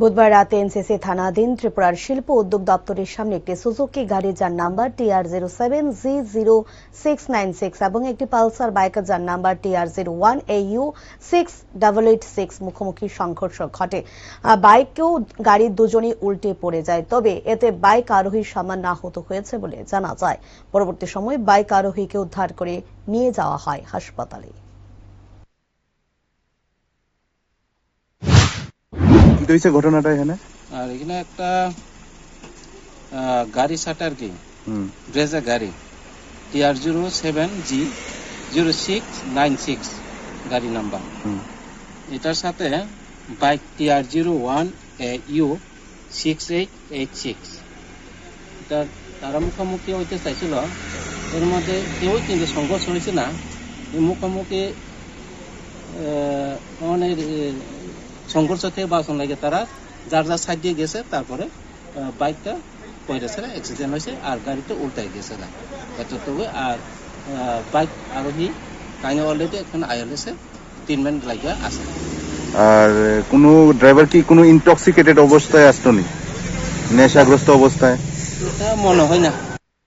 বুধবার রাতে এনসিসি থানাধীন ত্রিপুরার শিল্প উদ্যোগ দপ্তরের সামনে একটি সুজুকি গাড়ি যার number TR zero seven G zero six nine six এবং একটি পালসার বাইক যার number TR zero one U six double eight six মুখোমুখি সংঘর্ষ ঘটে। বাইকেও গাড়ির দুজনই উল্টে পড়ে যায়। তবে এতে বাইক আরোহী সামান্য আহত হয়েছে বলে জানা যায়। পরবর্তী সময় বাইক আরোহীকে উদ্ধার করে নিয়ে যাওয়া হয় হাসপাতালে। হয়েছে ঘটনাটা এখানে? আর এখানে একটা গাড়ি সাটা আর কি ব্রেজা গাড়ি। TR zero seven G zero six nine six গাড়ি নাম্বার। এটার সাথে bike TR zero one U six eight eight six. এটা তারা মুখোমুখি হইতে চাইছিল। এর মধ্যে কেউ কিন্তু সংঘর্ষ হয়েছে না। মুখোমুখি আহ, সংঘর্ষ থেকে বাঁচানো লাগে তারা যার যার সাইড দিয়ে গেছে তারপরে বাইকটা পয়রেছে অ্যাক্সিডেন্ট হয়েছে আর গাড়িটা উল্টাই গেছে না। এতটুকু আর বাইক আরোহী কাইনে অলরেডি এখন আইএলএসে ট্রিটমেন্ট লাগিয়া আছে। আর কোনো ড্রাইভার কি কোনো ইনটক্সিকেটেড অবস্থায় আসতো নি? নেশাগ্রস্ত অবস্থায়? মনে হয় না।